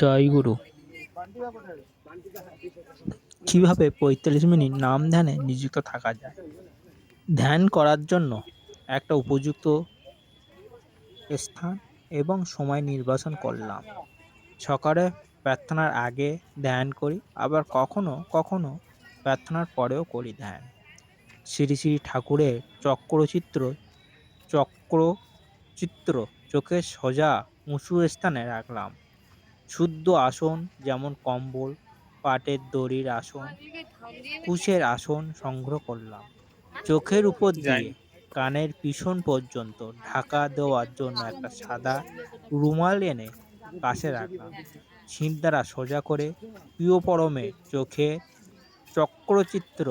জয়গুরু কীভাবে পঁয়তাল্লিশ মিনিট নাম ধ্যানে নিযুক্ত থাকা যায়? ধ্যান করার জন্য একটা উপযুক্ত স্থান এবং সময় নির্বাচন করলাম। সকালে প্রার্থনার আগে ধ্যান করি, আবার কখনো কখনো প্রার্থনার পরেও করি ধ্যান। শ্রী শ্রী ঠাকুরের চক্রচিত্র চক্রচিত্র চোখের সোজা উঁচু স্থানে রাখলাম। শুদ্ধ আসন যেমন কম্বল পাটের দড়ির আসন কুশের আসন সংগ্রহ করলাম। চোখের উপর দিয়ে কানের পিছন পর্যন্ত ঢাকা দেওয়ার জন্য একটা সাদা রুমাল এনে পাশে রাখলাম। ছিট দ্বারা সোজা করে প্রিয় পরমে চোখে চক্রচিত্র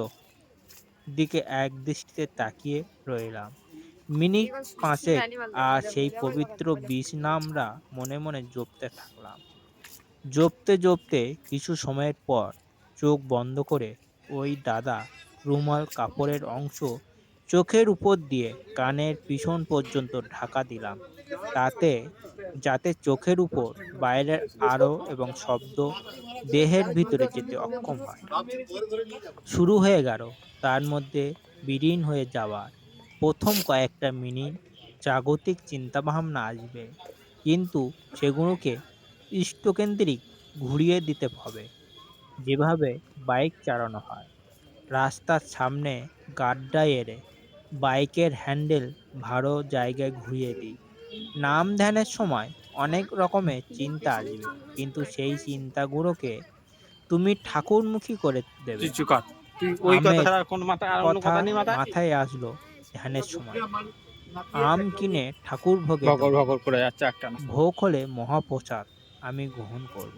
দিকে এক দৃষ্টিতে তাকিয়ে রইলাম। মিনিট পাঁচেক আর সেই পবিত্র বিষ নামরা মনে মনে জপতে থাকলাম। জপতে জপতে কিছু সময়ের পর চোখ বন্ধ করে ওই দাদা রুমাল কাপড়ের অংশ চোখের উপর দিয়ে কানের পিছন পর্যন্ত ঢাকা দিলাম। তাতে, যাতে চোখের উপর বাইরের আলো এবং শব্দ দেহের ভিতরে যেতে অক্ষম হয়। শুরু হয়ে গেল। তার মধ্যে বিলীন হয়ে যাওয়ার প্রথম কয়েকটা মিনিট জাগতিক চিন্তাভাবনা আসবে। কিন্তু সেগুলোকে ইষ্টকেন্দ্রিক ঘুরিয়ে দিতে হবে। যেভাবে বাইক চালানো হয়। রাস্তার সামনে গাড্ডা এড়ে বাইকের হ্যান্ডেল ভালো জায়গায় ঘুরিয়ে দিই। নাম ধ্যানের সময় অনেক রকমের চিন্তা আসবে কিন্তু সেই চিন্তাগুলোকে তুমি ঠাকুরমুখী করে দেবে। কথা মাথায় আসলো ধ্যানের সময়। আম কিনে ঠাকুর ভোগে ভোগ হলে মহাপ্রসাদ। আমি গ্রহণ করব।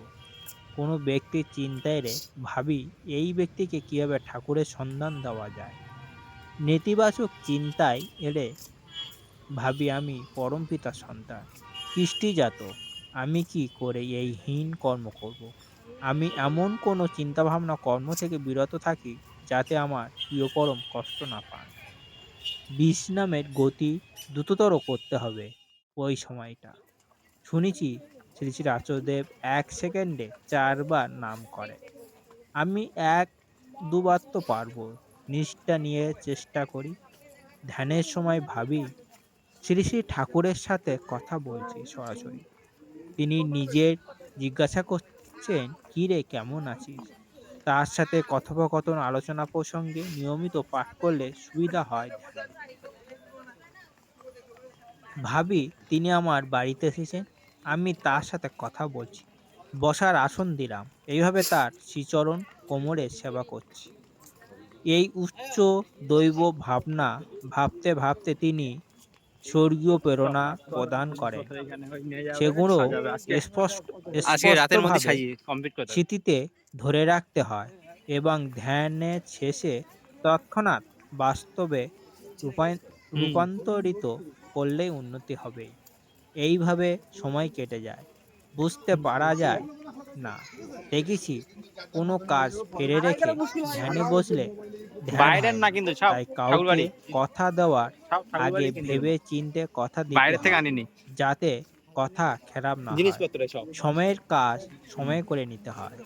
কোনো ব্যক্তির চিন্তায় রে, ভাবি, এই ব্যক্তিকে কীভাবে ঠাকুরের সন্ধান দেওয়া যায় নেতিবাচক চিন্তায় এলে, ভাবি, আমি পরমপিতার সন্তান, কৃষ্টিজাত, আমি কি করে এই হীন কর্ম করব। আমি এমন কোনো চিন্তাভাবনা কর্ম থেকে বিরত থাকি যাতে আমার প্রিয় পরম কষ্ট না পান বিষ নামের গতি দ্রুততর করতে হবে ওই সময়টা শুনেছি শ্রী শ্রী আচার্যদেব এক সেকেন্ডে চারবার নাম করে আমি এক দুবার তো পারব, নিষ্ঠা নিয়ে চেষ্টা করি। ধ্যানের সময় ভাবি শ্রী শ্রী ঠাকুরের সাথে কথা বলছি সরাসরি। তিনি নিজের জিজ্ঞাসা করছেন, কী রে, কেমন আছিস? তার সাথে কথোপকথন, আলোচনা প্রসঙ্গে নিয়মিত পাঠ করলে সুবিধা হয়। ভাবি, তিনি আমার বাড়িতে এসেছেন। আমি তার সাথে কথা বলছি। বসার আসন দিলাম। এইভাবে তার শ্রীচরণ কোমরে সেবা করছি। এই উচ্চ দৈব ভাবনা ভাবতে ভাবতে তিনি স্বর্গীয় প্রেরণা প্রদান করেন। সেগুলো স্পষ্ট। স্মৃতিতে ধরে রাখতে হয় এবং ধ্যানের শেষে তৎক্ষণাৎ বাস্তবে রূপায়- রূপান্তরিত করলেই উন্নতি হবে। এইভাবে সময় কেটে যায়। বুঝতে পারা যায় না। দেখেছি কোনো কাজ ফেলে রেখে ধ্যানে বসলে বাইরের না। কিন্তু সব তাই কাউকে কথা দেওয়ার আগে ভেবে চিনতে কথা দিতে বাইরে থেকে আনিনি। যাতে কথা খারাপ না জিনিসপত্র সব। সময়ের কাজ সময় করে নিতে হয়।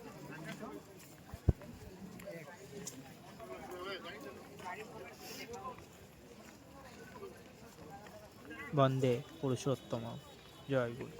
বন্দে পুরুষোত্তম জয় গুরু